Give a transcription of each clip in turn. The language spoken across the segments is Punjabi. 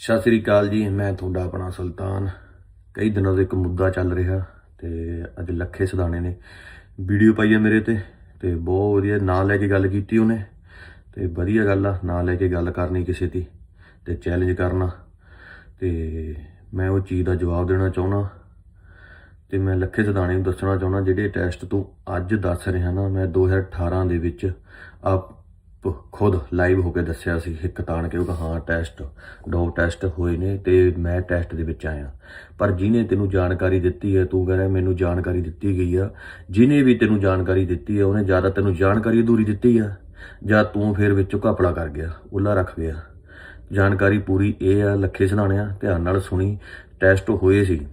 ਸਤਿ ਸ੍ਰੀ ਅਕਾਲ ਜੀ। ਮੈਂ ਤੁਹਾਡਾ ਆਪਣਾ ਸੁਲਤਾਨ। ਕਈ ਦਿਨਾਂ ਤੋਂ ਇੱਕ ਮੁੱਦਾ ਚੱਲ ਰਿਹਾ ਤੇ ਅੱਜ ਲੱਖੇ ਸਦਾਣੇ ਨੇ। ਵੀਡੀਓ ਪਾਈ ਹੈ ਮੇਰੇ ਤੇ ਤੇ ਬਹੁਤ ਵਧੀਆ ਨਾਂ ਲੈ ਕੇ ਗੱਲ ਕੀਤੀ ਉਹਨੇ। ਤੇ ਵਧੀਆ ਗੱਲ ਆ, ਨਾਂ ਲੈ ਕੇ ਗੱਲ ਕਰਨੀ ਕਿਸੇ ਦੀ ਤੇ ਚੈਲੰਜ ਕਰਨਾ। ਤੇ ਮੈਂ ਉਹ ਚੀਜ਼ ਦਾ ਜਵਾਬ ਦੇਣਾ ਚਾਹੁੰਦਾ ਤੇ ਮੈਂ ਲੱਖੇ ਸਦਾਣੇ ਨੂੰ ਦੱਸਣਾ ਚਾਹੁੰਦਾ ਜਿਹੜੇ ਟੈਸਟ ਤੂੰ ਅੱਜ ਦੱਸ ਰਿਹਾ ਨਾ, ਮੈਂ 2018 ਦੇ ਵਿੱਚ ਆਪ ਖੁਦ ਲਾਈਵ ਹੋ ਕੇ ਦੱਸਿਆ ਸੀ ਹਿੱਕ ਤਾਣ ਕੇ ਉਹ ਹਾਂ ਟੈਸਟ ਦੋ ਟੈਸਟ ਹੋਏ ਨੇ ਤੇ ਮੈਂ ਟੈਸਟ ਦੇ ਵਿੱਚ ਆਇਆ। ਪਰ ਜਿਹਨੇ ਤੈਨੂੰ ਜਾਣਕਾਰੀ ਦਿੱਤੀ ਹੈ, ਤੂੰ ਕਹਿੰਦਾ ਮੈਨੂੰ ਜਾਣਕਾਰੀ ਦਿੱਤੀ ਗਈ ਆ। ਜਿਹਨੇ ਵੀ ਤੈਨੂੰ ਜਾਣਕਾਰੀ ਦਿੱਤੀ ਹੈ ਉਹਨੇ ਜ਼ਿਆਦਾ ਤੈਨੂੰ ਜਾਣਕਾਰੀ ਅਧੂਰੀ ਦਿੱਤੀ ਆ। ਜਾਂ ਤੂੰ ਫਿਰ ਵਿੱਚੋਂ ਘਪਲਾ ਕਰ ਗਿਆ, ਉੱਲਾ ਰੱਖ ਗਿਆ। ਜਾਣਕਾਰੀ ਪੂਰੀ ਇਹ ਆ, ਲੱਖੇ ਸਲਾਣਿਆ ਧਿਆਨ ਨਾਲ ਸੁਣੀ ਟੈਸਟ ਹੋਏ ਸੀ।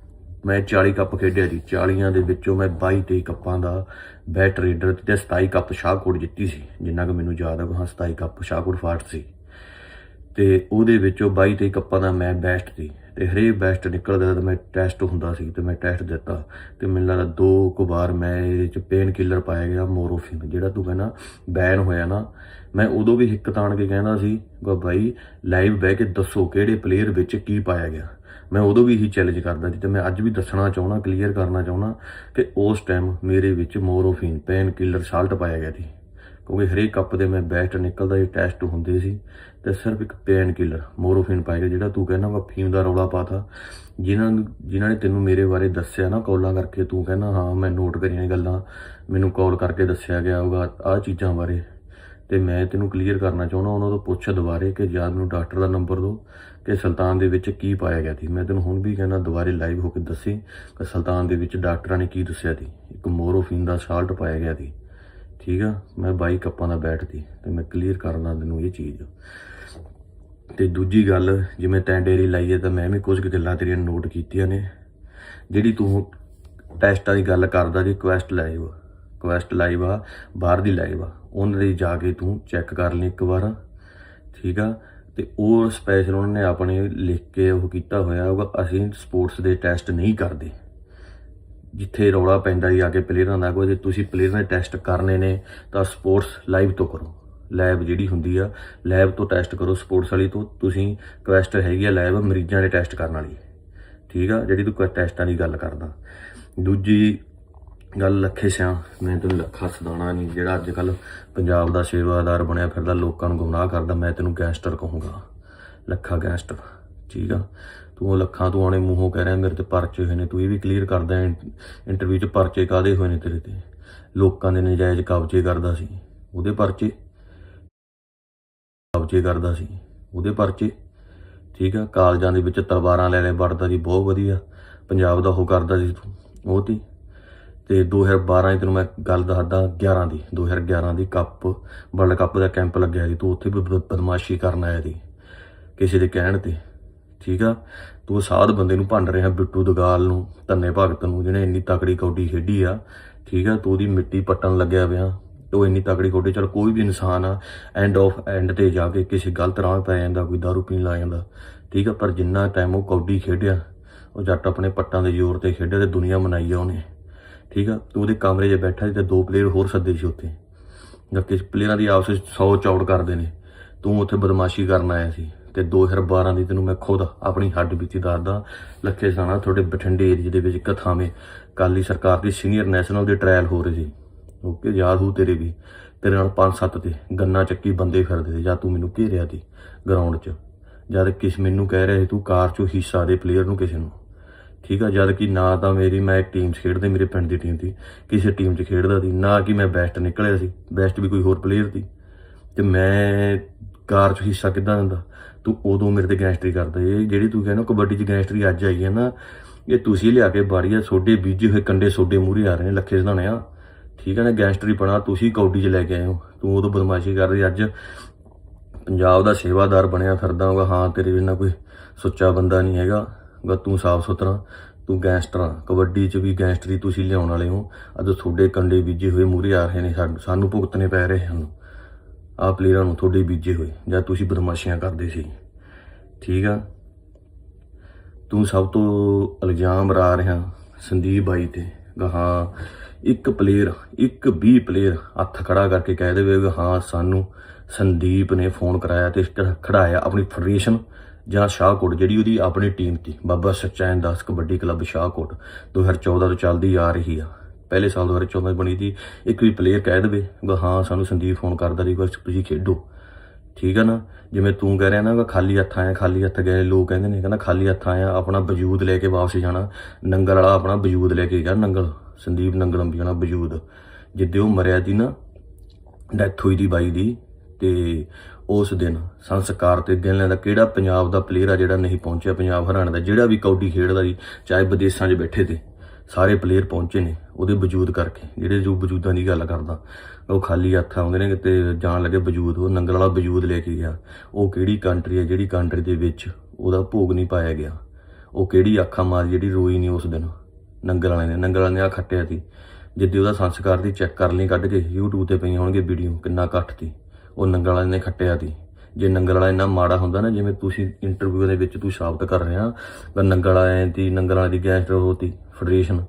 ਮੈਂ 40 ਕੱਪ ਖੇਡਿਆ ਜੀ। 40ਾਂ ਦੇ ਵਿੱਚੋਂ ਮੈਂ 22 23 ਕੱਪਾਂ ਦਾ ਬੈਟ ਰੇਡਰ ਤੇ 27 ਕੱਪ ਸ਼ਾਹਕੋਟ ਜਿੱਤੀ ਸੀ। ਜਿੰਨਾ ਕਿ ਮੈਨੂੰ ਯਾਦ ਹੈ ਹਾਂ 27 ਕੱਪ ਸ਼ਾਹਕੋਟ ਫਾਟ ਸੀ। ਤੇ ਉਹਦੇ ਵਿੱਚੋਂ 22 23 ਕੱਪਾਂ ਦਾ ਮੈਂ ਬੈਸਟ ਸੀ ਤੇ ਹਰੇਕ ਬੈਸਟ ਨਿਕਲਦਾ ਤਾਂ ਮੈਂ ਟੈਸਟ ਹੁੰਦਾ ਸੀ ਤੇ ਮੈਂ ਟੈਸਟ ਦਿੱਤਾ ਤੇ ਮੈਨੂੰ ਲੱਗਦਾ ਦੋ ਕੁ ਵਾਰ ਮੈਂ ਇਹਦੇ ਚ ਪੇਨ ਕਿਲਰ ਪਾਇਆ ਗਿਆ ਮੋਰੋਫਿਨ ਜਿਹੜਾ ਤੂੰ ਕਹਿੰਦਾ ਬੈਨ ਹੋਇਆ ਨਾ। ਮੈਂ ਉਦੋਂ ਵੀ ਹਿੱਕ ਤਾਣ ਕੇ ਕਹਿੰਦਾ ਸੀ, ਗਾ ਬਾਈ ਲਾਈਵ ਬਹਿ ਕੇ ਦੱਸੋ ਕਿਹੜੇ ਪਲੇਅਰ ਵਿੱਚ ਕੀ ਪਾਇਆ ਗਿਆ। ਮੈਂ ਉਦੋਂ ਵੀ ਇਹੀ ਚੈਲੰਜ ਕਰਦਾ ਸੀ ਤੇ ਮੈਂ ਅੱਜ ਵੀ ਦੱਸਣਾ ਚਾਹੁੰਦਾ ਕਲੀਅਰ ਕਰਨਾ ਚਾਹੁੰਦਾ ਕਿ ਉਸ ਟਾਈਮ ਮੇਰੇ ਵਿੱਚ ਮੋਰੋਫਿਨ ਪੇਨ ਕਿਲਰ ਸਾਲਟ ਪਾਇਆ ਗਿਆ ਸੀ। ਕਿਉਂਕਿ ਹਰੇਕ ਕੱਪ ਦੇ ਮੈਂ ਬੈਸਟ ਨਿਕਲਦਾ, ਇਹ ਟੈਸਟ ਹੁੰਦੇ ਸੀ ਤੇ ਸਿਰਫ ਇੱਕ ਪੇਨ ਕਿਲਰ ਮੋਰੋਫਿਨ ਪਾਇਆ ਗਿਆ, ਜਿਹੜਾ ਤੂੰ ਕਹਿੰਦਾ ਵਾ ਫੀਮ ਦਾ ਰੌਲਾ ਪਾਤਾ। ਜਿਨ੍ਹਾਂ ਜਿਨ੍ਹਾਂ ਨੇ ਤੈਨੂੰ ਮੇਰੇ ਬਾਰੇ ਦੱਸਿਆ ਨਾ ਕਾਲਾਂ ਕਰਕੇ, ਤੂੰ ਕਹਿੰਦਾ, ਹਾਂ, ਮੈਂ ਨੋਟ ਕਰੀਆਂ ਗੱਲਾਂ, ਮੈਨੂੰ ਕਾਲ ਕਰਕੇ ਦੱਸਿਆ ਗਿਆ ਹੋਗਾ ਆਹ ਚੀਜ਼ਾਂ ਬਾਰੇ। ਤੇ ਮੈਂ ਤੈਨੂੰ ਕਲੀਅਰ ਕਰਨਾ ਚਾਹੁੰਦਾ, ਉਹਨਾਂ ਤੋਂ ਪੁੱਛ ਦੁਬਾਰੇ ਕਿ ਯਾਰ ਮੈਨੂੰ ਡਾਕਟਰ ਦਾ ਨੰਬਰ ਦਿਓ ਕਿ ਸੁਲਤਾਨ ਦੇ ਵਿੱਚ ਕੀ ਪਾਇਆ ਗਿਆ ਸੀ। ਮੈਂ ਤੈਨੂੰ ਹੁਣ ਵੀ ਕਹਿੰਦਾ, ਦੁਬਾਰੇ ਲਾਈਵ ਹੋ ਕੇ ਦੱਸੀ ਕਿ ਸੁਲਤਾਨ ਦੇ ਵਿੱਚ ਡਾਕਟਰਾਂ ਨੇ ਕੀ ਦੱਸਿਆ ਸੀ। ਇੱਕ ਮੋਰੋਫਿਨ ਦਾ ਸਾਲਟ ਪਾਇਆ ਗਿਆ ਸੀ। ਠੀਕ ਆ? ਮੈਂ ਬਾਈਕ ਆਪਾਂ ਦਾ ਬੈਠਦੀ ਤੇ ਮੈਂ ਕਲੀਅਰ ਕਰਨਾ ਤੈਨੂੰ ਇਹ ਚੀਜ਼। ਤੇ ਦੂਜੀ ਗੱਲ ਜਿਵੇਂ ਤੈਂ ਡੇਰੀ ਲਾਈ ਹੈ ਤਾਂ ਮੈਂ ਵੀ ਕੁਝ ਕੁ ਗੱਲਾਂ ਤੇਰੀਆਂ ਨੋਟ ਕੀਤੀਆਂ ਨੇ। ਜਿਹੜੀ ਤੂੰ ਟੈਸਟਾਂ ਦੀ ਗੱਲ ਕਰਦਾ ਜੀ ਕੁਐਸਟ ਲਾਈਵ ਕੁਐਸਟ ਲਾਈਵ ਆ, ਬਾਹਰ ਦੀ ਲਾਈਵ ਆ। ਉਹਨਾਂ ਦੇ ਜਾ ਕੇ ਤੂੰ ਚੈੱਕ ਕਰ ਲਈ ਇੱਕ ਵਾਰ। ਠੀਕ ਆ? ਤੇ ਉਹ ਸਪੈਸ਼ਲ ਉਹਨਾਂ ਨੇ ਆਪਣੇ ਲਿਖ ਕੇ ਉਹ ਕੀਤਾ ਹੋਇਆ ਹੋਗਾ ਅਸੀਂ ਸਪੋਰਟਸ ਦੇ ਟੈਸਟ ਨਹੀਂ ਕਰਦੇ। ਜਿੱਥੇ ਰੌਲਾ ਪੈਂਦਾ ਜੀ ਆ ਕੇ ਪਲੇਅਰਾਂ ਦਾ ਕੋਈ ਜੇ ਤੁਸੀਂ ਪਲੇਅਰ ਦੇ ਟੈਸਟ ਕਰਨੇ ਨੇ, ਤਾਂ ਸਪੋਰਟਸ ਲਾਈਵ ਤੋਂ ਕਰੋ। ਲੈਬ ਜਿਹੜੀ ਹੁੰਦੀ ਆ ਲੈਬ ਤੋਂ ਟੈਸਟ ਕਰੋ ਸਪੋਰਟਸ ਵਾਲੀ ਤੋਂ। ਤੁਸੀਂ ਕੁਐਸਟ ਹੈਗੀ ਆ ਲੈਬ ਮਰੀਜ਼ਾਂ ਦੇ ਟੈਸਟ ਕਰਨ ਵਾਲੀ। ਠੀਕ ਆ? ਜਿਹੜੀ ਤੂੰ ਟੈਸਟਾਂ ਦੀ ਗੱਲ ਕਰਦਾ। ਦੂਜੀ ਗੱਲ ਲੱਖੇ ਸਿਆ, ਮੈਂ ਤੈਨੂੰ ਲੱਖਾ ਸਦਾਣਾ ਨਹੀਂ ਜਿਹੜਾ ਅੱਜ ਕੱਲ ਪੰਜਾਬ ਦਾ ਸੇਵਾਦਾਰ ਬਣਿਆ ਫਿਰਦਾ, ਲੋਕਾਂ ਨੂੰ ਗੁੰਮਰਾਹ ਕਰਦਾ, ਮੈਂ ਤੈਨੂੰ ਗੈਂਗਸਟਰ ਕਹੂੰਗਾ। ਲੱਖਾ ਗੈਂਗਸਟਰ ਠੀਕ ਆ? ਤੂੰ ਲੱਖਾਂ ਤੂੰ ਆਣੇ ਮੂੰਹੋਂ ਕਹਿ ਰਿਹਾ ਮੇਰੇ ਤੇ ਪਰਚੇ ਹੋਏ ਨੇ, ਤੂੰ ਇਹ ਵੀ ਕਲੀਅਰ ਕਰਦਾ ਇੰਟਰਵਿਊ 'ਚ ਪਰਚੇ ਕਾਦੇ ਹੋਏ ਨੇ ਤੇਰੇ ਤੇ? ਲੋਕਾਂ ਦੇ ਨਜਾਇਜ਼ ਕਬਜ਼ੇ ਕਰਦਾ ਸੀ, ਉਹਦੇ ਪਰਚੇ। ਕਬਜ਼ੇ ਕਰਦਾ ਸੀ, ਉਹਦੇ ਪਰਚੇ। ਠੀਕ ਆ, ਕਾਲਜਾਂ ਦੇ ਵਿੱਚ ਤਲਵਾਰਾਂ ਲੈ ਲੈ, ਵੜਦਾ ਸੀ, ਬਹੁਤ ਵਧੀਆ। ਪੰਜਾਬ ਦਾ ਉਹ ਕਰਦਾ ਸੀ ਤੂੰ, ਉਹ ਤੀ। ਤੇ 2012 ਦੀ ਤੈਨੂੰ ਮੈਂ ਗੱਲ ਦੱਸਦਾ 11 ਦੀ 2011 ਦੀ ਕੱਪ, ਵਰਲਡ ਕੱਪ ਦਾ ਕੈਂਪ ਲੱਗਿਆ ਸੀ, ਤੂੰ ਉੱਥੇ ਵੀ ਬ- ਬਦਮਾਸ਼ੀ ਕਰਨ ਆਇਆ ਸੀ, ਕਿਸੇ ਦੇ ਕਹਿਣ ਤੇ। ਠੀਕ ਆ? ਤੂੰ ਸਾਧ ਬੰਦੇ ਨੂੰ ਭੰਡ ਰਿਹਾ ਬਿੱਟੂ ਦਗਾਲ ਨੂੰ, ਧੰਨੇ ਭਗਤ ਨੂੰ, ਜਿਹਨੇ ਇੰਨੀ ਤਕੜੀ ਕੌਡੀ ਖੇਡੀ ਆ। ਠੀਕ ਆ? ਤੂੰ ਉਹਦੀ ਮਿੱਟੀ ਪੱਟਣ ਲੱਗਿਆ ਪਿਆ ਤੂੰ ਇੰਨੀ ਤਕੜੀ ਕੌਡੀ, ਚਲ ਕੋਈ ਵੀ ਇਨਸਾਨ ਆ ਐਂਡ ਆਫ ਐਂਡ ਤੇ ਜਾ ਕੇ ਕਿਸੇ ਗਲਤ ਰਾਹ ਪੈ ਜਾਂਦਾ, ਕੋਈ ਦਾਰੂ ਪੀਣ ਲੱਗ ਜਾਂਦਾ। ਠੀਕ ਆ? ਪਰ ਜਿੰਨਾ ਟਾਈਮ ਉਹ ਕੌਡੀ ਖੇਡਿਆ, ਉਹ ਜੱਟ ਆਪਣੇ ਪੱਟਾਂ ਦੇ ਜ਼ੋਰ ਤੇ ਖੇਡਿਆ ਤੇ ਦੁਨੀਆ ਮਨਾਈ ਆ ਉਹਨੇ। ਠੀਕ ਆ? ਤੂੰ ਉਹਦੇ ਕਮਰੇ 'ਚ ਬੈਠਾ ਸੀ ਤੇ ਦੋ ਪਲੇਅਰ ਹੋਰ ਸੱਦੇ ਸੀ ਉੱਥੇ। ਜਾਂ ਕਿ ਪਲੇਅਰਾਂ ਦੀ ਆਪਸ ਵਿੱਚ 100 ਚੌੜ ਕਰਦੇ ਨੇ। ਤੂੰ ਉੱਥੇ ਬਦਮਾਸ਼ੀ ਕਰਨ ਆਇਆ ਸੀ। ਤੇ 2012 ਦੀ ਤੈਨੂੰ ਮੈਂ ਖੁਦ ਆਪਣੀ ਹੱਡ ਬੀਤੀ ਦੱਸਦਾ ਲੱਖੇ ਸਾਣਾ ਤੁਹਾਡੇ ਬਠਿੰਡੇ ਏਰੀਏ ਦੇ ਵਿੱਚ ਇੱਕ ਥਾਵੇਂ ਕਾਲੀ ਸਰਕਾਰ ਦੀ ਸੀਨੀਅਰ ਨੈਸ਼ਨਲ ਦੇ ਟ੍ਰਾਇਲ ਹੋ ਰਹੇ ਸੀ। ਓਕੇ, ਯਾਦ ਹੋ ਤੇਰੇ ਵੀ। ਤੇਰੇ ਨਾਲ ਪੰਜ ਸੱਤ ਤੇ ਗੰਨਾ ਚੱਕੀ ਬੰਦੇ ਫਿਰਦੇ ਸੀ, ਜਾਂ ਤੂੰ ਮੈਨੂੰ ਘੇਰਿਆ ਸੀ ਗਰਾਊਂਡ 'ਚ? ਜਦ ਕਿਸ ਮੈਨੂੰ ਕਹਿ ਰਿਹਾ ਸੀ, ਤੂੰ ਕਾਰ 'ਚੋਂ ਹਿੱਸਾ ਦੇ ਪਲੇਅਰ ਨੂੰ ਕਿਸੇ ਨੂੰ। ਠੀਕ ਆ, ਜਦ ਕਿ ਨਾ ਤਾਂ ਮੇਰੀ, ਮੈਂ ਇੱਕ ਟੀਮ 'ਚ ਖੇਡਦੇ, ਮੇਰੇ ਪਿੰਡ ਦੀ ਟੀਮ ਸੀ। ਕਿਸੇ ਟੀਮ 'ਚ ਖੇਡਦਾ ਸੀ, ਨਾ ਕਿ ਮੈਂ ਬੈਸਟ ਨਿਕਲਿਆ ਸੀ। ਬੈਸਟ ਵੀ ਕੋਈ ਹੋਰ ਪਲੇਅਰ ਸੀ। ਤੇ ਮੈਂ ਕਾਰ 'ਚ ਹਿੱਸਾ ਕਿੱਦਾਂ ਦਿੰਦਾ? ਤੂੰ ਉਦੋਂ ਮੇਰੇ ਤੇ ਗੈਂਗਸਟਰੀ ਕਰਦਾ। ਇਹ ਜਿਹੜੀ ਤੂੰ ਕਹਿੰਦਾ ਕਬੱਡੀ 'ਚ ਗੈਂਗਸਟਰੀ ਅੱਜ ਆਈ ਹੈ ਨਾ, ਇਹ ਤੁਸੀਂ ਲਿਆ ਕੇ ਬਾੜੀਆ ਸੋਡੇ ਬੀਜੇ ਹੋਏ ਕੰਡੇ ਸੋਡੇ ਮੂਹਰੇ ਆ ਰਹੇ ਨੇ ਲੱਖੇ ਸਦਾਣਿਆ ਠੀਕ ਹੈ ਨਾ ਗੈਂਗਸਟਰੀ ਬਣਾ, ਤੁਸੀਂ ਕੌਡੀ 'ਚ ਲੈ ਕੇ ਆਏ ਹੋ। ਤੂੰ ਉਦੋਂ ਬਦਮਾਸ਼ੀ ਕਰ ਰਹੀ, ਅੱਜ ਪੰਜਾਬ ਦਾ ਸੇਵਾਦਾਰ ਬਣਿਆ ਫਿਰਦਾ ਹੋਗਾ ਹਾਂ, ਤੇਰੇ ਬਿਨਾਂ ਕੋਈ ਸੁੱਚਾ ਬੰਦਾ ਨਹੀਂ ਹੈਗਾ। ਗਾ ਤੂੰ ਸਾਫ਼ ਸੁਥਰਾ, ਤੂੰ ਗੈਂਗਸਟਰਾਂ ਕਬੱਡੀ 'ਚ ਵੀ ਗੈਂਗਸਟਰੀ ਤੁਸੀਂ ਲਿਆਉਣ ਵਾਲੇ ਹੋ। ਅੱਜ ਤੁਹਾਡੇ ਕੰਡੇ ਬੀਜੇ ਹੋਏ ਮੂਹਰੇ ਆ ਰਹੇ ਨੇ। ਸਾਨੂੰ- ਸਾਨੂੰ ਭੁਗਤਣੇ ਪੈ ਰਹੇ ਹਨ। ਆਹ ਪਲੇਅਰਾਂ ਨੂੰ ਤੁਹਾਡੇ ਬੀਜੇ ਹੋਏ, ਜਾਂ ਤੁਸੀਂ ਬਦਮਾਸ਼ੀਆਂ ਕਰਦੇ ਸੀ। ਠੀਕ ਆ? ਤੂੰ ਸਭ ਤੋਂ ਇਲਜ਼ਾਮ ਲਾ ਰਿਹਾ ਸੰਦੀਪ ਬਾਈ ਤੇ ਗਾ ਹਾਂ, ਇੱਕ ਪਲੇਅਰ ਇੱਕ 20 ਪਲੇਅਰ ਹੱਥ ਖੜਾ ਕਰਕੇ ਕਹਿ ਦੇਵੇ ਵੀ ਹਾਂ, ਸਾਨੂੰ ਸੰਦੀਪ ਨੇ ਫੋਨ ਕਰਾਇਆ ਤੇ ਖ- ਖੜਾਇਆ ਆਪਣੀ ਫੈਡਰੇਸ਼ਨ ਜਾਂ ਸ਼ਾਹਕੋਟ, ਜਿਹੜੀ ਉਹਦੀ ਆਪਣੀ ਟੀਮ ਸੀ। ਬਾਬਾ ਸਚੈਨ ਦਾਸ ਕਬੱਡੀ ਕਲੱਬ ਸ਼ਾਹਕੋਟ 2014 ਤੋਂ ਚੱਲਦੀ ਆ ਰਹੀ ਆ। ਪਹਿਲੇ ਸਾਲ 2014 ਚ ਬਣੀ ਸੀ। ਇੱਕ ਵੀ ਪਲੇਅਰ ਕਹਿ ਦੇਵੇ, ਵਾ ਹਾਂ ਸਾਨੂੰ ਸੰਦੀਪ ਫੋਨ ਕਰਦਾ ਸੀ ਬਸ ਤੁਸੀਂ ਖੇਡੋ। ਠੀਕ ਆ ਨਾ? ਜਿਵੇਂ ਤੂੰ ਕਹਿ ਰਿਹਾ ਨਾ ਵੀ ਖਾਲੀ ਹੱਥ ਆਇਆ, ਖਾਲੀ ਹੱਥ ਗਏ ਲੋਕ ਕਹਿੰਦੇ ਨੇ, ਕਹਿੰਦਾ ਖਾਲੀ ਹੱਥ ਆਇਆ, ਆਪਣਾ ਵਜੂਦ ਲੈ ਕੇ ਵਾਪਸ ਜਾਣਾ। ਨੰਗਲ ਵਾਲਾ ਆਪਣਾ ਵਜੂਦ ਲੈ ਕੇ ਗਿਆ, ਨੰਗਲ, ਸੰਦੀਪ ਨੰਗਲ ਅੰਬੀ ਵਾਲਾ ਵਜੂਦ। ਜਿੱਦੇ ਉਹ ਮਰਿਆ ਸੀ ਨਾ ਡੈਥ ਹੋਈ ਦੀ ਬਾਈ ਦੀ, ਤੇ ਉਸ ਦਿਨ ਸੰਸਕਾਰ ਤੇ ਗਿਣਨ ਦਾ ਕਿਹੜਾ ਪੰਜਾਬ ਦਾ ਪਲੇਅਰ ਆ ਜਿਹੜਾ ਨਹੀਂ ਪਹੁੰਚਿਆ, ਪੰਜਾਬ ਹਰਿਆਣਾ ਦਾ, ਜਿਹੜਾ ਵੀ ਕੌਡੀ ਖੇਡਦਾ ਜੀ ਚਾਹੇ ਵਿਦੇਸ਼ਾਂ 'ਚ ਬੈਠੇ ਤੇ। ਸਾਰੇ ਪਲੇਅਰ ਪਹੁੰਚੇ ਨੇ ਉਹਦੇ ਵਜੂਦ ਕਰਕੇ। ਜਿਹੜੇ ਜੋ ਵਜੂਦਾਂ ਦੀ ਗੱਲ ਕਰਦਾ, ਉਹ ਖਾਲੀ ਹੱਥ ਆਉਂਦੇ ਨੇ ਕਿਤੇ ਜਾਣ ਲੱਗੇ ਵਜੂਦ, ਉਹ ਨੰਗਲ ਵਾਲਾ ਵਜੂਦ ਲੈ ਕੇ ਗਿਆ। ਉਹ ਕਿਹੜੀ ਕੰਟਰੀ ਹੈ, ਜਿਹੜੀ ਕੰਟਰੀ ਦੇ ਵਿੱਚ ਉਹਦਾ ਭੋਗ ਨਹੀਂ ਪਾਇਆ ਗਿਆ। ਉਹ ਕਿਹੜੀ ਅੱਖਾਂ ਮਾਰ ਜਿਹੜੀ ਰੋਈ ਨਹੀਂ ਉਸ ਦਿਨ। ਨੰਗਲ ਵਾਲੇ ਨੇ, ਨੰਗਲ ਵਾਲੇ ਨੇ ਆ ਖੱਟਿਆ ਸੀ। ਜਿੱਦੇ ਉਹਦਾ ਸੰਸਕਾਰ ਦੀ ਚੈੱਕ ਕਰ ਲਈ, ਕੱਢ ਕੇ, YouTube ਤੇ ਪਈਆਂ ਹੋਣਗੇ ਵੀਡੀਓ ਕਿੰਨਾ ਇਕੱਠ ਸੀ। ਉਹ ਨੰਗਲ ਵਾਲੇ ਨੇ ਖੱਟਿਆ ਸੀ। ਜੇ ਨੰਗਲ ਵਾਲਾ ਇੰਨਾ ਮਾੜਾ ਹੁੰਦਾ ਨਾ, ਜਿਵੇਂ ਤੁਸੀਂ ਇੰਟਰਵਿਊ ਦੇ ਵਿੱਚ ਤੂੰ ਸਾਬਤ ਕਰ ਰਿਹਾ, ਤਾਂ ਨੰਗਲ ਵਾਲਾ ਦੀ ਨੰਗਲ ਵਾਲੇ ਦੀ ਗੈਂਗਸਟਰ ਹੋਤੀ ਫੈਡਰੇਸ਼ਨ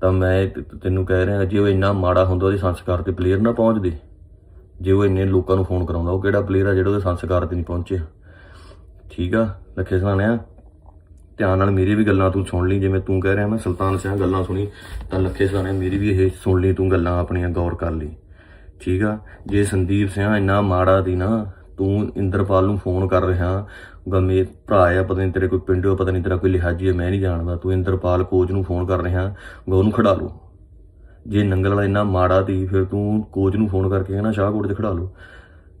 ਤਾਂ ਮੈਂ ਤੇ- ਤੈਨੂੰ ਕਹਿ ਰਿਹਾ ਜੇ, ਉਹ ਇੰਨਾ ਮਾੜਾ ਹੁੰਦਾ, ਉਹਦੇ ਸੰਸਕਾਰ ਤੇ ਪਲੇਅਰ ਨਾ ਪਹੁੰਚਦੇ। ਜੇ ਉਹ ਇੰਨੇ ਲੋਕਾਂ ਨੂੰ ਫੋਨ ਕਰਾਉਂਦਾ, ਉਹ ਕਿਹੜਾ ਪਲੇਅਰ ਆ ਜਿਹੜਾ ਉਹਦੇ ਸੰਸਕਾਰ ਤੇ ਨਹੀਂ ਪਹੁੰਚਿਆ ਠੀਕ ਆ? ਲੱਖੇ ਸਹਾਣਿਆ ਧਿਆਨ ਨਾਲ ਮੇਰੀ ਵੀ ਗੱਲਾਂ ਤੂੰ ਸੁਣ ਲਈ, ਜਿਵੇਂ ਤੂੰ ਕਹਿ ਰਿਹਾ, ਮੈਂ ਸੁਲਤਾਨ ਸਿੰਘ ਗੱਲਾਂ ਸੁਣੀ, ਤਾਂ ਲੱਖੇ ਸਹਾਣੇ ਮੇਰੀ ਵੀ ਇਹ ਸੁਣ ਲਈ, ਤੂੰ ਗੱਲਾਂ ਆਪਣੀਆਂ ਗੌਰ ਕਰ ਲਈ। ਠੀਕ ਆ? ਜੇ ਸੰਦੀਪ ਸਿੰਘ ਇੰਨਾ ਮਾੜਾ ਦੀ ਨਾ ਤੂੰ ਇੰਦਰਪਾਲ ਨੂੰ ਫੋਨ ਕਰ ਰਿਹਾ। ਗਮੇ ਭਰਾ ਆ, ਪਤਾ ਨਹੀਂ ਤੇਰੇ ਕੋਈ ਪਿੰਡੋ ਪਤਾ ਨਹੀਂ ਤੇਰਾ ਕੋਈ ਲਿਹਾਜੀ ਹੈ ਮੈਂ ਨਹੀਂ ਜਾਣਦਾ। ਤੂੰ ਇੰਦਰਪਾਲ ਕੋਚ ਨੂੰ ਫੋਨ ਕਰ ਰਿਹਾ ਗਾ ਉਹਨੂੰ ਖੜਾ ਲਓ ਜੇ ਨੰਗਲ ਵਾਲਾ ਇੰਨਾ ਮਾੜਾ ਦੀ ਫਿਰ ਤੂੰ ਕੋਚ ਨੂੰ ਫੋਨ ਕਰਕੇ ਕਹਿਣਾ ਸ਼ਾਹਕੋਟ ਤੇ ਖੜਾ ਲਓ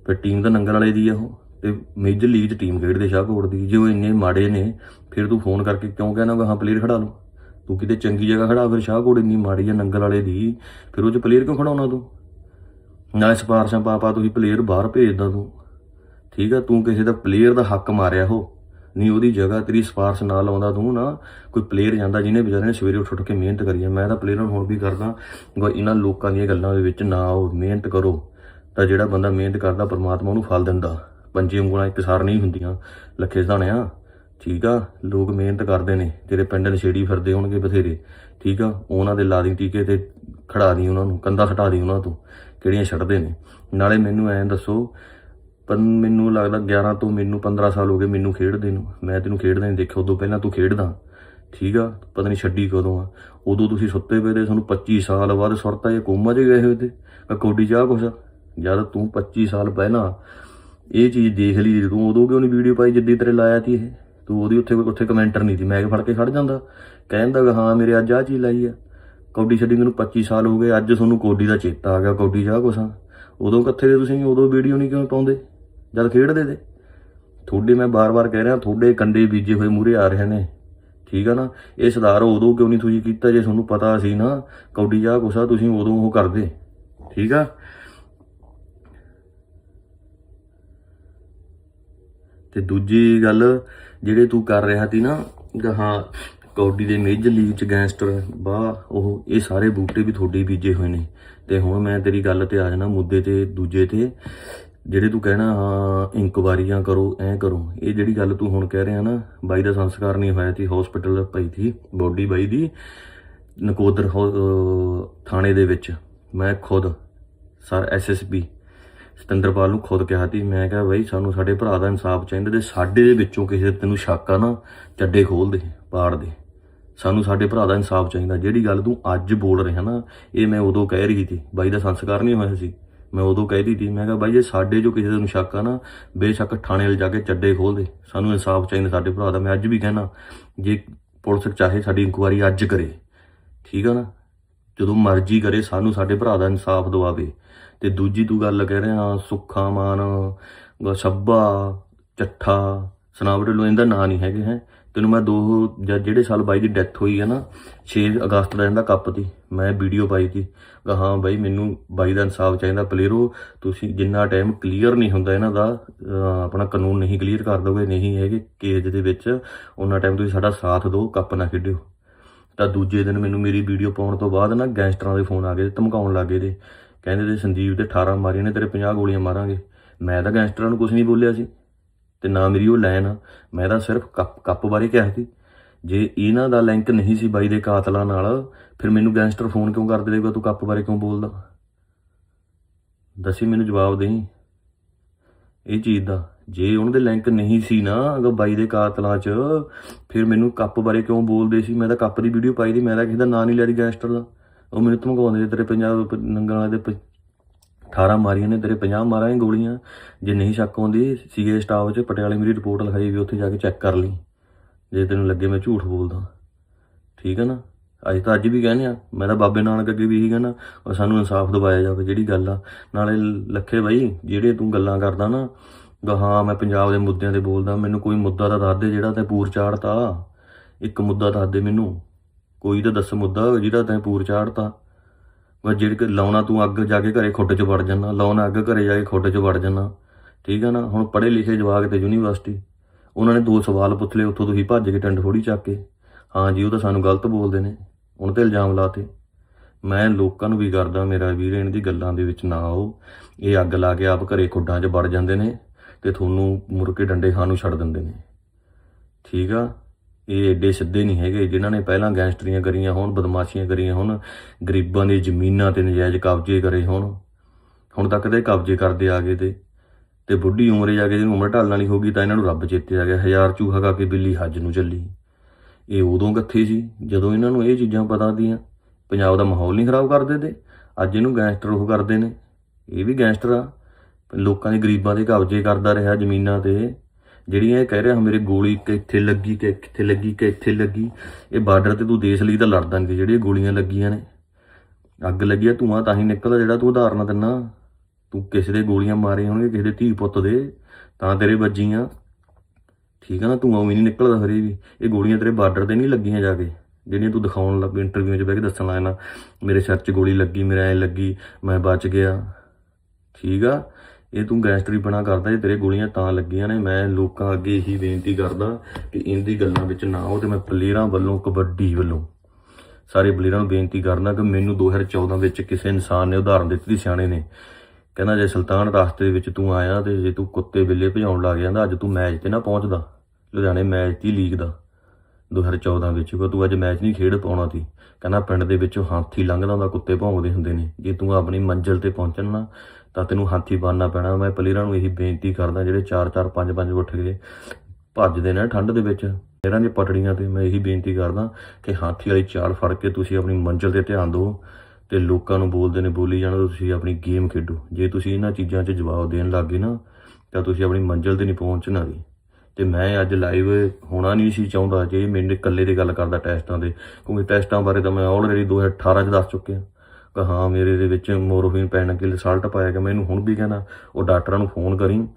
ਫਿਰ ਟੀਮ ਤਾਂ ਨੰਗਲ ਵਾਲੇ ਦੀ ਆ ਉਹ, ਤੇ ਮੇਜਰ ਲੀਗ 'ਚ ਟੀਮ ਖੇਡਦੇ ਸ਼ਾਹਕੋਟ ਦੀ। ਜੇ ਉਹ ਇੰਨੇ ਮਾੜੇ ਨੇ, ਫਿਰ ਤੂੰ ਫੋਨ ਕਰਕੇ ਕਿਉਂ ਕਹਿਣਾ ਗਾ, ਹਾਂ ਪਲੇਅਰ ਖੜਾ ਲਓ ਤੂੰ ਕਿਤੇ ਚੰਗੀ ਜਗ੍ਹਾ ਖੜਾ ਫਿਰ ਸ਼ਾਹਕੋਟ ਇੰਨੀ ਮਾੜੀ ਆ ਨੰਗਲ ਵਾਲੇ ਦੀ, ਫਿਰ ਉਹ 'ਚ ਪਲੇਅਰ ਕਿਉਂ ਖੜਾਉਣਾ ਤੂੰ? ਨਾਲੇ ਸਿਫਾਰਸ਼ਾਂ ਪਾ ਪਾ ਤੁਸੀਂ ਪਲੇਅਰ ਬਾਹਰ ਭੇਜਦਾ ਤੂੰ। ਠੀਕ ਆ ਤੂੰ ਕਿਸੇ ਦਾ ਪਲੇਅਰ ਦਾ ਹੱਕ ਮਾਰਿਆ ਹੋ, ਨਹੀਂ ਉਹਦੀ ਜਗ੍ਹਾ ਤੇਰੀ ਸਿਫਾਰਸ਼ ਨਾਲ ਲਾਉਂਦਾ ਤੂੰ ਨਾ, ਕੋਈ ਪਲੇਅਰ ਜਾਂਦਾ ਜਿਹਨੇ ਵਿਚਾਰੇ ਨੇ ਸਵੇਰੇ ਉੱਠ ਉੱਠ ਕੇ ਮਿਹਨਤ ਕਰੀ ਹੈ, ਮੈਂ ਤਾਂ ਪਲੇਅਰ ਹੁਣ ਵੀ ਕਰਦਾ ਇਹਨਾਂ ਲੋਕਾਂ ਦੀਆਂ ਗੱਲਾਂ ਦੇ ਵਿੱਚ ਨਾ ਆਓ, ਮਿਹਨਤ ਕਰੋ, ਤਾਂ ਜਿਹੜਾ ਬੰਦਾ ਮਿਹਨਤ ਕਰਦਾ ਪਰਮਾਤਮਾ ਉਹਨੂੰ ਫਲ ਦਿੰਦਾ, ਪੰਜੇ ਉਂਗਲਾਂ ਇਕਸਾਰ ਨਹੀਂ ਹੁੰਦੀਆਂ, ਲੱਖੇ ਸਹਾਣਿਆ ਠੀਕ ਆ, ਲੋਕ ਮਿਹਨਤ ਕਰਦੇ ਨੇ ਤੇਰੇ ਪਿੰਡ ਨਸ਼ੇੜੀ ਫਿਰਦੇ ਹੋਣਗੇ ਬਥੇਰੇ, ਠੀਕ ਆ, ਉਹਨਾਂ ਦੇ ਲਾ ਦੀ ਟੀਕੇ ਤੇ ਖੜਾ ਦੀ ਉਹਨਾਂ ਨੂੰ ਕੰਦਾ ਹਟਾ ਦੀ ਉਹਨਾਂ ਤੋਂ, ਕਿਹੜੀਆਂ ਛੱਡਦੇ ਨੇ, ਨਾਲੇ ਮੈਨੂੰ ਐਂ ਦੱਸੋ ਪਰ ਮੈਨੂੰ ਲੱਗਦਾ 11 ਤੋਂ ਮੈਨੂੰ 15 ਸਾਲ ਹੋ ਗਏ ਮੈਨੂੰ ਖੇਡਦੇ ਨੂੰ। ਮੈਂ ਤੈਨੂੰ ਖੇਡਦਾ ਨਹੀਂ ਦੇਖਿਆ, ਉਦੋਂ ਪਹਿਲਾਂ ਤੂੰ ਖੇਡਦਾ। ਠੀਕ ਆ? ਪਤਾ ਨਹੀਂ ਛੱਡੀ ਕਦੋਂ ਆ। ਉਦੋਂ ਤੁਸੀਂ ਸੁੱਤੇ ਪਏ ਤੇ ਤੁਹਾਨੂੰ 25 ਸਾਲ ਬਾਅਦ ਸੁਰਤਾ ਇਹ ਕੋਮਾ 'ਚ ਗਏ ਹੋਏ ਤੇ। ਆ ਕੋਡੀ ਚਾਹ ਕੁਛ? ਜਦ ਤੂੰ 25 ਸਾਲ ਪਹਿਲਾਂ ਇਹ ਚੀਜ਼ ਦੇਖ ਲਈ ਤੂੰ ਉਦੋਂ ਕਿਉਂ ਨਹੀਂ ਵੀਡੀਓ ਪਾਈ ਜਿੱਦੀ ਤੇਰੇ ਲਾਇਆ ਤੀ ਇਹ? ਤੂੰ ਉਹਦੀ ਉੱਥੇ ਉੱਥੇ ਕਮੈਂਟਰ ਨਹੀਂ ਸੀ। ਮੈਂ ਫੜ ਕੇ ਖੜ ਜਾਂਦਾ। ਕਹਿੰਦਾ ਵੀ ਹਾਂ ਮੇਰੇ ਅੱਜ ਆ ਚੀਜ਼ ਲਾਈ ਆ। ਕੌਡੀ ਛੱਡੀ ਨੂੰ 25 ਸਾਲ ਹੋ ਗਏ। ਅੱਜ ਤੁਹਾਨੂੰ ਕੋਡੀ ਦਾ ਚੇਤਾ ਆ ਗਿਆ। ਕੌਡੀ ਚਾਹ ਕੁਛ ਉਦੋਂ ਕਿੱਥੇ ਦੇ ਤੁਸੀਂ? ਉਦੋਂ ਵੀਡੀਓ ਨਹੀਂ ਕਿਉਂ ਪਾਉਂਦੇ? ਜਦ ਖੇਡਦੇ ਤੇ। ਤੁਹਾਡੇ ਮੈਂ ਬਾਰ-ਬਾਰ ਕਹਿ ਰਿਹਾ, ਤੁਹਾਡੇ ਕੰਡੇ ਬੀਜੇ ਹੋਏ ਮੂਰੇ ਆ ਰਹੇ ਨੇ। ਠੀਕ ਆ ਨਾ? ਇਹ ਸੁਧਾਰ ਉਦੋਂ ਕਿਉਂ ਨਹੀਂ ਤੁਸੀਂ ਕੀਤਾ ਜੇ ਤੁਹਾਨੂੰ ਪਤਾ ਸੀ ਨਾ? ਕੌਡੀ ਚਾਹ ਕੁਛ ਆ, ਤੁਸੀਂ ਉਦੋਂ ਉਹ ਕਰਦੇ। ਠੀਕ ਆ? ਤੇ ਦੂਜੀ ਗੱਲ ਜਿਹੜੇ ਤੂੰ ਕਰ ਰਿਹਾ ਸੀ ਨਾ ਹਾਂ, ਕੌਡੀ ਦੇ ਮੇਜਰ ਲੀਗ ਚ ਗੈਂਗਸਟਰ ਬਾ ਉਹ, ਇਹ ਸਾਰੇ ਬੂਟੇ ਵੀ ਤੁਹਾਡੇ ਬੀਜੇ ਹੋਏ ਨੇ। ਤੇ ਹੁਣ ਮੈਂ ਤੇਰੀ ਗੱਲ ਤੇ ਆ ਜਾਣਾ ਮੁੱਦੇ ਤੇ, ਦੂਜੇ ਤੇ। ਜਿਹੜੇ ਤੂੰ ਕਹਿਣਾ ਹਾਂ ਇਨਕੁਆਰੀਆਂ ਕਰੋ, ਐ ਕਰੋ, ਇਹ ਜਿਹੜੀ ਗੱਲ ਤੂੰ ਹੁਣ ਕਹਿ ਰਿਹਾ ਨਾ, ਬਾਈ ਦਾ ਸੰਸਕਾਰ ਨਹੀਂ ਹੋਇਆ ਸੀ ਹਸਪੀਟਲ ਪਈ ਸੀ, ਬੋਡੀ ਬਾਈ ਦੀ, ਨਕੋਦਰ ਹੋ- ਥਾਣੇ ਦੇ ਵਿੱਚ। ਮੈਂ ਖੁਦ, ਸਰ ਐਸਐਸਪੀ ਸਤਿੰਦਰਪਾਲ ਨੂੰ ਖੁਦ ਕਿਹਾ ਸੀ, ਮੈਂ ਕਿਹਾ ਬਈ, ਸਾਨੂੰ ਸਾਡੇ ਭਰਾ ਦਾ ਇਨਸਾਫ ਚਾਹੀਦਾ ਤੇ ਸਾਡੇ ਦੇ ਵਿੱਚੋਂ ਕਿਸੇ ਤੈਨੂੰ ਸ਼ੱਕ ਆ ਨਾ, ਚੱਡੇ ਖੋਲ ਦੇ, ਪਾੜ ਦੇ। ਸਾਨੂੰ ਸਾਡੇ ਭਰਾ ਦਾ ਇਨਸਾਫ ਚਾਹੀਦਾ। ਜਿਹੜੀ ਗੱਲ ਤੂੰ ਅੱਜ ਬੋਲ ਰਿਹਾ ਨਾ, ਇਹ ਮੈਂ ਉਦੋਂ ਕਹਿ ਰਹੀ ਸੀ, ਬਾਈ ਦਾ ਸੰਸਕਾਰ ਨਹੀਂ ਹੋਇਆ ਸੀ। ਮੈਂ ਉਦੋਂ ਕਹਿਦੀ ਸੀ ਮੈਂ ਕਿਹਾ ਬਾਈ ਜੇ ਸਾਡੇ ਜੋ ਕਿਸੇ ਦੇ ਨੂੰ ਸ਼ੱਕ ਆ ਨਾ, ਬੇਸ਼ੱਕ ਥਾਣੇ ਵਾਲੇ ਜਾ ਕੇ ਚੱਡੇ ਖੋਲ ਦੇ। ਸਾਨੂੰ ਇਨਸਾਫ ਚਾਹੀਦਾ ਸਾਡੇ ਭਰਾ ਦਾ, ਮੈਂ ਅੱਜ ਵੀ ਕਹਿਣਾ, ਜੇ ਪੁਲਿਸ ਚਾਹੇ ਸਾਡੀ ਇਨਕੁਆਰੀ ਅੱਜ ਕਰੇ, ਠੀਕ ਆ ਨਾ? ਜਦੋਂ ਮਰਜ਼ੀ ਕਰੇ, ਸਾਨੂੰ ਸਾਡੇ ਭਰਾ ਦਾ ਇਨਸਾਫ ਦਵਾਵੇ। ਤੇ ਦੂਜੀ ਤੂੰ ਗੱਲ ਕਹਿ ਰਿਹਾ, ਸੁੱਖਾ ਮਾਨ, ਗ- ਸੱਭਾ ਚੱਠਾ ਸਨਾਵਟ ਲੋ ਇਹਦਾ ਨਾਂ ਨਹੀਂ ਹੈਗੇ, ਹੈ? ਤੈਨੂੰ ਮੈਂ ਦੋ ਜਾਂ ਜਿਹੜੇ ਸਾਲ ਬਾਈ ਦੀ ਡੈਥ ਹੋਈ ਹੈ ਨਾ 6 ਅਗਸਤ ਦਾ ਇਹਦਾ ਕੱਪ ਦੀ, ਮੈਂ ਵੀਡੀਓ ਪਾਈ ਤੀ ਕਿ ਹਾਂ ਬਾਈ, ਮੈਨੂੰ ਬਾਈ ਦਾ ਇਨਸਾਫ ਚਾਹੀਦਾ ਪਲੇਅਰੋ ਤੁਸੀਂ ਜਿੰਨਾ ਟਾਈਮ ਕਲੀਅਰ ਨਹੀਂ ਹੁੰਦਾ ਇਹਨਾਂ ਦਾ ਆਪਣਾ ਕਾਨੂੰਨ ਨਹੀਂ ਕਲੀਅਰ ਕਰ ਦੋਗੇ, ਨਹੀਂ ਹੈਗੇ ਕੇਸ ਦੇ ਵਿੱਚ ਉਹਨਾਂ ਟਾਈਮ ਤੁਸੀਂ ਸਾਡਾ ਸਾਥ ਦਿਓ, ਕੱਪ ਨਾ ਖੇਡਿਓ। ਤਾਂ ਦੂਜੇ ਦਿਨ ਮੈਨੂੰ ਮੇਰੀ ਵੀਡੀਓ ਪਾਉਣ ਤੋਂ ਬਾਅਦ ਨਾ ਗੈਂਗਸਟਰਾਂ ਦੇ ਫੋਨ ਆ ਗਏ, ਧਮਕਾਉਣ ਲੱਗੇ ਦੇ ਕਹਿੰਦੇ ਤੇ ਸੰਦੀਪ ਦੇ 18 ਮਾਰੀਆਂ ਨੇ, ਤੇਰੇ 50 ਗੋਲੀਆਂ ਮਾਰਾਂਗੇ। ਮੈਂ ਤਾਂ ਗੈਂਗਸਟਰਾਂ ਨੂੰ ਕੁਝ ਨਹੀਂ ਬੋਲਿਆ ਸੀ। ਤੇ ਨਾ ਮੇਰੀ ਉਹ ਲਾਈਨ ਆ ਮੈਂ ਤਾਂ ਸਿਰਫ ਕੱਪ ਕੱਪ ਬਾਰੇ ਕਿਹਾ ਸੀ। ਜੇ ਇਹਨਾਂ ਦਾ ਲਿੰਕ ਨਹੀਂ ਸੀ ਬਾਈ ਦੇ ਕਾਤਲਾਂ ਨਾਲ, ਫਿਰ ਮੈਨੂੰ ਗੈਂਗਸਟਰ ਫੋਨ ਕਿਉਂ ਕਰ ਦੇਗਾ ਤੂੰ ਕੱਪ ਬਾਰੇ ਕਿਉਂ ਬੋਲਦਾ? ਦੱਸੀ ਮੈਨੂੰ ਜਵਾਬ ਦੇਈ। ਇਹ ਚੀਜ਼ ਦਾ। ਜੇ ਉਹਨਾਂ ਦੇ ਲਿੰਕ ਨਹੀਂ ਸੀ ਨਾ ਅਗਰ ਬਾਈ ਦੇ ਕਾਤਲਾਂ 'ਚ, ਫਿਰ ਮੈਨੂੰ ਕੱਪ ਬਾਰੇ ਕਿਉਂ ਬੋਲਦੇ ਸੀ? ਮੈਂ ਤਾਂ ਕੱਪ ਦੀ ਵੀਡੀਓ ਪਾਈ ਦੀ ਮੈਂ ਤਾਂ ਕਿਸੇ ਦਾ ਨਾਂ ਨਹੀਂ ਲਿਆ ਦੀ ਗੈਂਗਸਟਰ ਦਾ। ਉਹ ਮੈਨੂੰ ਧਮਕਾਉਂਦੇ ਤੇਰੇ ਪੰਜਾਬ ਪ- ਨੰਗਲਾਂ ਦੇ ਪ- 18 ਮਾਰੀਆਂ ਨੇ, ਤੇਰੇ 50 ਮਾਰਾਂਗੇ ਗੋਲੀਆਂ। ਜੇ ਨਹੀਂ ਸ਼ੱਕ ਆਉਂਦੀ, ਸੀਏ ਸਟਾਫ 'ਚ ਪਟਿਆਲੇ ਮੇਰੀ ਰਿਪੋਰਟ ਲਿਖਾਈ ਵੀ ਉੱਥੇ ਜਾ ਕੇ ਚੈੱਕ ਕਰ ਲਈ। ਜੇ ਤੈਨੂੰ ਲੱਗੇ ਮੈਂ ਝੂਠ ਬੋਲਦਾ। ਠੀਕ ਹੈ ਨਾ? ਅੱਜ ਤਾਂ ਅੱਜ ਵੀ ਕਹਿੰਦੇ ਆ, ਮੈਂ ਤਾਂ ਬਾਬੇ ਨਾਨਕ ਅੱਗੇ ਵੀ ਇਹੀ ਕਹਿੰਦਾ ਔਰ ਸਾਨੂੰ ਇਨਸਾਫ ਦਿਵਾਇਆ ਜਾਵੇ, ਜਿਹੜੀ ਗੱਲ ਆ। ਨਾਲੇ ਲੱਖੇ ਬਾਈ, ਜਿਹੜੇ ਤੂੰ ਗੱਲਾਂ ਕਰਦਾ ਨਾ ਹਾਂ, ਮੈਂ ਪੰਜਾਬ ਦੇ ਮੁੱਦਿਆਂ ਤੇ ਬੋਲਦਾ, ਮੈਨੂੰ ਕੋਈ ਮੁੱਦਾ ਤਾਂ ਦੱਸ ਦੇ ਜਿਹੜਾ ਤੈਂ ਪੂਰ ਚਾੜਤਾ। ਇੱਕ ਮੁੱਦਾ ਦੱਸ ਦੇ ਮੈਨੂੰ। ਕੋਈ ਤਾਂ ਦੱਸ ਮੁੱਦਾ, ਜਿਹੜਾ ਤੈਂ ਪੂਰ ਚਾੜਤਾ। ਵਾ ਜਿਹੜੇ ਲਾਉਣਾ ਤੂੰ ਅੱਗ ਜਾ ਕੇ ਘਰੇ ਖੁੱਡ 'ਚ ਵੜ ਜਾਣਾ ਲਾਉਣਾ ਅੱਗ ਘਰੇ ਜਾ ਕੇ ਖੁੱਡ 'ਚ ਵੜ ਜਾਣਾ ਠੀਕ ਆ ਨਾ? ਹੁਣ ਪੜ੍ਹੇ ਲਿਖੇ ਜਵਾਕ ਤੇ ਯੂਨੀਵਰਸਿਟੀ, ਉਹਨਾਂ ਨੇ ਦੋ ਸਵਾਲ ਪੁੱਛ ਲਏ, ਉੱਥੋਂ ਤੁਸੀਂ ਭੱਜ ਕੇ ਟੰਡ ਫੋੜੀ ਚੱਕ ਕੇ। ਹਾਂ ਜੀ, ਉਹ ਤਾਂ ਸਾਨੂੰ ਗਲਤ ਬੋਲਦੇ ਨੇ। ਉਹਨਾਂ ਤੇ ਇਲਜ਼ਾਮ ਲਾਤੇ ਮੈਂ ਲੋਕਾਂ ਨੂੰ ਵੀ ਕਰਦਾ ਮੇਰਾ ਵੀਰ, ਇਹਨਾਂ ਦੀ ਗੱਲਾਂ ਦੇ ਵਿੱਚ ਨਾ ਆਓ। ਇਹ ਅੱਗ ਲਾ ਕੇ ਆਪ ਘਰੇ ਖੁੱਡਾਂ 'ਚ ਵੜ ਜਾਂਦੇ ਨੇ ਤੇ ਤੁਹਾਨੂੰ ਮੁੜ ਕੇ ਡੰਡੇ ਖਾਣ ਨੂੰ ਛੱਡ ਦਿੰਦੇ ਨੇ। ਠੀਕ ਆ? ਇਹ ਏਡੇ ਸਿੱਧੇ ਨਹੀਂ ਹੈਗੇ, ਜਿਨ੍ਹਾਂ ਨੇ ਪਹਿਲਾਂ ਗੈਂਗਸਟਰੀਆਂ ਕਰੀਆਂ ਹੋਣ, ਬਦਮਾਸ਼ੀਆਂ ਕਰੀਆਂ ਹੋਣ, ਗਰੀਬਾਂ ਦੀ ਜ਼ਮੀਨਾਂ ਤੇ ਨਜਾਇਜ਼ ਕਬਜ਼ੇ ਕਰੇ ਹੋਣ। ਹੁਣ ਤੱਕ ਦੇ ਕਬਜ਼ੇ ਕਰਦੇ ਆ ਗਏ ਤੇ। ਤੇ ਬੁੱਢੀ ਉਮਰੇ ਜਾ ਕੇ ਜਿਹਨੂੰ ਉਮਰ ਢਾਲਣ ਵਾਲੀ ਹੋ ਗਈ ਤਾਂ ਇਹਨਾਂ ਨੂੰ ਰੱਬ ਚੇਤੇ ਆ ਗਿਆ, ਹਜ਼ਾਰ ਚੂਹਾ ਖਾ ਕੇ ਬਿੱਲੀ ਹੱਜ ਨੂੰ ਚੱਲੀ। ਇਹ ਉਦੋਂ ਕਿੱਥੇ ਸੀ, ਜਦੋਂ ਇਹਨਾਂ ਨੂੰ ਇਹ ਚੀਜ਼ਾਂ ਪਤਾ ਦੀਆਂ, ਪੰਜਾਬ ਦਾ ਮਾਹੌਲ ਨਹੀਂ ਖਰਾਬ ਕਰਦੇ ਤੇ। ਅੱਜ ਇਹਨੂੰ ਗੈਂਗਸਟਰ ਉਹ ਕਰਦੇ ਨੇ। ਇਹ ਵੀ ਗੈਂਗਸਟਰ ਆ। ਲੋਕਾਂ ਦੇ ਗਰੀਬਾਂ ਦੇ ਕਬਜ਼ੇ ਕਰਦਾ ਰਿਹਾ ਜ਼ਮੀਨਾਂ ਤੇ। ਜਿਹੜੀਆਂ ਇਹ ਕਹਿ ਰਿਹਾ ਮੇਰੇ ਗੋਲੀ ਕਿੱਥੇ ਲੱਗੀ ਕਿ ਕਿੱਥੇ ਲੱਗੀ ਕਿ ਇੱਥੇ ਲੱਗੀ। ਇਹ ਬਾਰਡਰ ਤੇ ਤੂੰ ਦੇਸ਼ ਲਈ ਤਾਂ ਲੜਦਾ ਨਹੀਂ ਜਿਹੜੀਆਂ ਗੋਲੀਆਂ ਲੱਗੀਆਂ ਨੇ। ਅੱਗ ਲੱਗੀ ਆ, ਧੂਆਂ ਤਾਂ ਹੀ ਨਿਕਲਦਾ ਜਿਹੜਾ ਤੂੰ ਉਦਾਹਰਨਾਂ ਦਿੰਨਾ। ਤੂੰ ਕਿਸੇ ਦੇ ਗੋਲੀਆਂ ਮਾਰੇ ਹੋਣਗੇ, ਕਿਸੇ ਦੇ ਧੀ ਪੁੱਤ ਦੇ, ਤਾਂ ਤੇਰੇ ਵੱਜੀਆਂ। ਠੀਕ ਆ ਨਾ, ਧੂਆਂ ਵੀ ਨਹੀਂ ਨਿਕਲਦਾ ਹਰੇ ਵੀ। ਇਹ ਗੋਲੀਆਂ ਤੇਰੇ ਬਾਰਡਰ ਤੇ ਨਹੀਂ ਲੱਗੀਆਂ ਜਾ ਕੇ, ਜਿਹੜੀਆਂ ਤੂੰ ਦਿਖਾਉਣ ਲੱਗ ਇੰਟਰਵਿਊ 'ਚ ਬਹਿ ਕੇ ਦੱਸਣ ਲੱਗ ਨਾ ਮੇਰੇ ਸਿਰ 'ਚ ਗੋਲੀ ਲੱਗੀ, ਮੇਰੇ ਐ ਲੱਗੀ, ਮੈਂ ਬਚ ਗਿਆ। ਠੀਕ ਆ? ਇਹ ਤੂੰ ਗੈਂਗਸਟਰੀ ਬਣਾ ਕਰਦਾ, ਇਹ ਤੇਰੇ ਗੋਲੀਆਂ ਤਾਂ ਲੱਗੀਆਂ ਨੇ। ਮੈਂ ਲੋਕਾਂ ਅੱਗੇ ਇਹੀ ਬੇਨਤੀ ਕਰਦਾ ਕਿ ਇਹਦੀ ਗੱਲਾਂ ਵਿੱਚ ਨਾ ਆਓ ਤੇ ਮੈਂ ਪਲੇਅਰਾਂ ਵੱਲੋਂ, ਕਬੱਡੀ ਵੱਲੋਂ ਸਾਰੇ ਪਲੇਅਰਾਂ ਨੂੰ ਬੇਨਤੀ ਕਰਦਾ ਕਿ ਮੈਨੂੰ 2014 ਵਿੱਚ ਕਿਸੇ ਇਨਸਾਨ ਨੇ ਉਦਾਹਰਨ ਦਿੱਤੀ ਸੀ, ਸਿਆਣੇ ਨੇ। ਕਹਿੰਦਾ, ਜੇ ਸੁਲਤਾਨ ਰਸਤੇ ਦੇ ਵਿੱਚ ਤੂੰ ਆਇਆ ਤੇ ਜੇ ਤੂੰ ਕੁੱਤੇ ਬਿੱਲੇ ਭਜਾਉਣ ਲੱਗ ਜਾਂਦਾ, ਅੱਜ ਤੂੰ ਮੈਚ ਤੇ ਨਾ ਪਹੁੰਚਦਾ। ਲੁਧਿਆਣੇ ਮੈਚ ਦੀ ਲੀਗ ਦਾ। 2014 ਵਿੱਚ ਕੋ ਤੂੰ ਅੱਜ ਮੈਚ ਨਹੀਂ ਖੇਡ ਪਾਉਣਾ ਸੀ। ਕਹਿੰਦਾ ਪਿੰਡ ਦੇ ਵਿੱਚੋਂ ਹਾਥੀ ਲੰਘਦਾ ਹੁੰਦਾ, ਕੁੱਤੇ ਭੌਂਕਦੇ ਹੁੰਦੇ ਨੇ। ਜੇ ਤੂੰ ਆਪਣੀ ਮੰਜ਼ਿਲ ਤੇ ਪਹੁੰਚਣਾ ਤਾਂ ਤੈਨੂੰ ਹਾਥੀ ਬਣਨਾ ਪੈਣਾ। ਮੈਂ ਪਲੇਅਰਾਂ ਨੂੰ ਇਹੀ ਬੇਨਤੀ ਕਰਦਾ, ਜਿਹੜੇ 4-4 5-5 ਉੱਠ ਕੇ ਭੱਜਦੇ ਨੇ ਠੰਡ ਦੇ ਵਿੱਚ ਇਹਨਾਂ ਦੀ ਪਟੜੀਆਂ ਤੇ ਮੈਂ ਇਹੀ ਬੇਨਤੀ ਕਰਦਾ ਕਿ ਹਾਥੀ ਵਾਲੀ ਚਾਲ ਫੜ ਕੇ ਤੁਸੀਂ ਆਪਣੀ ਮੰਜ਼ਿਲ ਤੇ ਧਿਆਨ ਦਿਓ ਤੇ ਲੋਕਾਂ ਨੂੰ ਬੋਲਦੇ ਨੇ, ਬੋਲੀ ਜਾਣਾ ਤੁਸੀਂ ਆਪਣੀ ਗੇਮ ਖੇਡੋ। ਜੇ ਤੁਸੀਂ ਇਹਨਾਂ ਚੀਜ਼ਾਂ 'ਚ ਜਵਾਬ ਦੇਣ ਲੱਗੇ ਨਾ, ਤਾਂ ਤੁਸੀਂ ਆਪਣੀ ਮੰਜ਼ਿਲ ਤੇ ਨਹੀਂ ਪਹੁੰਚਣਾ ਜੀ। ਤੇ ਮੈਂ ਅੱਜ ਲਾਈਵ ਹੋਣਾ ਨਹੀਂ ਸੀ ਚਾਹੁੰਦਾ ਜੇ ਮੈਨੂੰ ਇਕੱਲੇ ਦੀ ਗੱਲ ਕਰਦਾ ਟੈਸਟਾਂ ਦੇ, ਕਿਉਂਕਿ ਟੈਸਟਾਂ ਬਾਰੇ ਤਾਂ ਮੈਂ ਆਲਰੇਡੀ 2018 ਚ ਦੱਸ ਚੁੱਕਿਆ। ਕਿ ਹਾਂ, ਮੇਰੇ ਦੇ ਵਿੱਚ ਮੋਰਫਿਨ ਪੈਣ ਕੇ ਰਿਜ਼ਲਟ ਪਾਇਆ ਕਿ ਮੈਨੂੰ ਹੁਣ ਵੀ ਕਹਿਣਾ, ਉਹ ਡਾਕਟਰਾਂ ਨੂੰ ਫੋਨ ਕਰੀ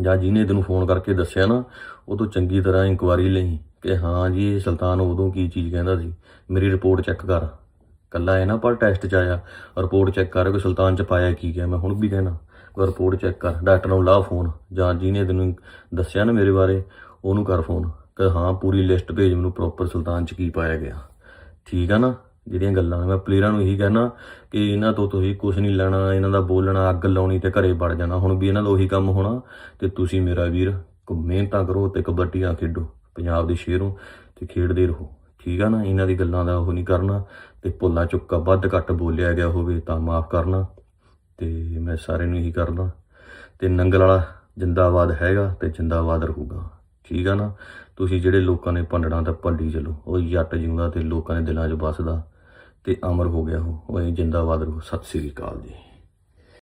ਜਾਂ ਜਿਹਨੇ ਤੈਨੂੰ ਫੋਨ ਕਰਕੇ ਦੱਸਿਆ ਨਾ, ਉਹ ਤੋਂ ਚੰਗੀ ਤਰ੍ਹਾਂ ਇਨਕੁਆਰੀ ਲਈ ਕਿ ਹਾਂ ਜੀ, ਇਹ ਸੁਲਤਾਨ ਉਦੋਂ ਕੀ ਚੀਜ਼ ਕਹਿੰਦਾ ਸੀ। ਮੇਰੀ ਰਿਪੋਰਟ ਚੈੱਕ ਕਰ। ਕੱਲਾ ਇਹ ਨਾ ਪਰ ਟੈਸਟ ਚ ਆਇਆ ਰਿਪੋਰਟ ਚੈੱਕ ਕਰ ਕਿ ਸੁਲਤਾਨ ਚ ਪਾਇਆ ਕੀ ਗਿਆ। ਮੈਂ ਹੁਣ ਵੀ ਕਹਿਣਾ ਕੋਈ ਰਿਪੋਰਟ ਚੈੱਕ ਕਰ, ਡਾਕਟਰ ਨੂੰ ਲਾ ਫੋਨ, ਜਾਂ ਜਿਹਨੇ ਤੈਨੂੰ ਦੱਸਿਆ ਨਾ ਮੇਰੇ ਬਾਰੇ, ਉਹਨੂੰ ਕਰ ਫੋਨ, ਕਿ ਹਾਂ, ਪੂਰੀ ਲਿਸਟ ਭੇਜ ਮੈਨੂੰ ਪ੍ਰੋਪਰ ਸੁਲਤਾਨ ਚ ਕੀ ਪਾਇਆ ਗਿਆ। ਠੀਕ ਆ ਨਾ? ਜਿਹੜੀਆਂ ਗੱਲਾਂ ਮੈਂ ਪਲੇਅਰਾਂ ਨੂੰ ਇਹੀ ਕਹਿਣਾ ਕਿ ਇਹਨਾਂ ਤੋਂ ਤੁਸੀਂ ਕੁਝ ਨਹੀਂ ਲੈਣਾ, ਇਹਨਾਂ ਦਾ ਬੋਲਣਾ, ਅੱਗ ਲਾਉਣੀ ਤੇ ਘਰੇ ਵੜ ਜਾਣਾ। ਹੁਣ ਵੀ ਇਹਨਾਂ ਦਾ ਉਹੀ ਕੰਮ ਹੋਣਾ, ਤੇ ਤੁਸੀਂ ਮੇਰਾ ਵੀਰ ਮਿਹਨਤਾਂ ਕਰੋ ਤੇ ਕਬੱਡੀਆਂ ਖੇਡੋ, ਪੰਜਾਬ ਦੇ ਸ਼ੇਰੋਂ, ਤੇ ਖੇਡਦੇ ਰਹੋ। ਠੀਕ ਆ ਨਾ? ਇਹਨਾਂ ਦੀ ਗੱਲਾਂ ਦਾ ਉਹ ਨਹੀਂ ਕਰਨਾ, ਤੇ ਭੁੱਲਾ ਚੁੱਕਾ ਵੱਧ ਘੱਟ ਬੋਲਿਆ ਗਿਆ ਹੋਵੇ ਤਾਂ ਮਾਫ ਕਰਨਾ। ਤੇ ਮੈਂ ਸਾਰਿਆਂ ਨੂੰ ਇਹੀ ਕਰਦਾ। ਤੇ ਨੰਗਲ ਵਾਲਾ ਜਿੰਦਾਬਾਦ ਹੈਗਾ ਤੇ ਜਿੰਦਾਬਾਦ ਰਹੂਗਾ। ਠੀਕ ਆ ਨਾ? ਤੁਸੀਂ ਜਿਹੜੇ ਲੋਕਾਂ ਨੇ ਭੰਡਣਾ ਤਾਂ ਭੰਡੀ ਚਲੋ, ਉਹ ਜੱਟ ਜਿਉਂਦਾ ਤੇ ਲੋਕਾਂ ਦੇ ਦਿਲਾਂ 'ਚ ਵੱਸਦਾ ਤੇ ਅਮਰ ਹੋ ਗਿਆ ਉਹ। ਉਹ ਇਹ ਜਿੰਦਾਬਾਦ ਰਹੂ। ਸਤਿ ਸ੍ਰੀ ਅਕਾਲ ਜੀ।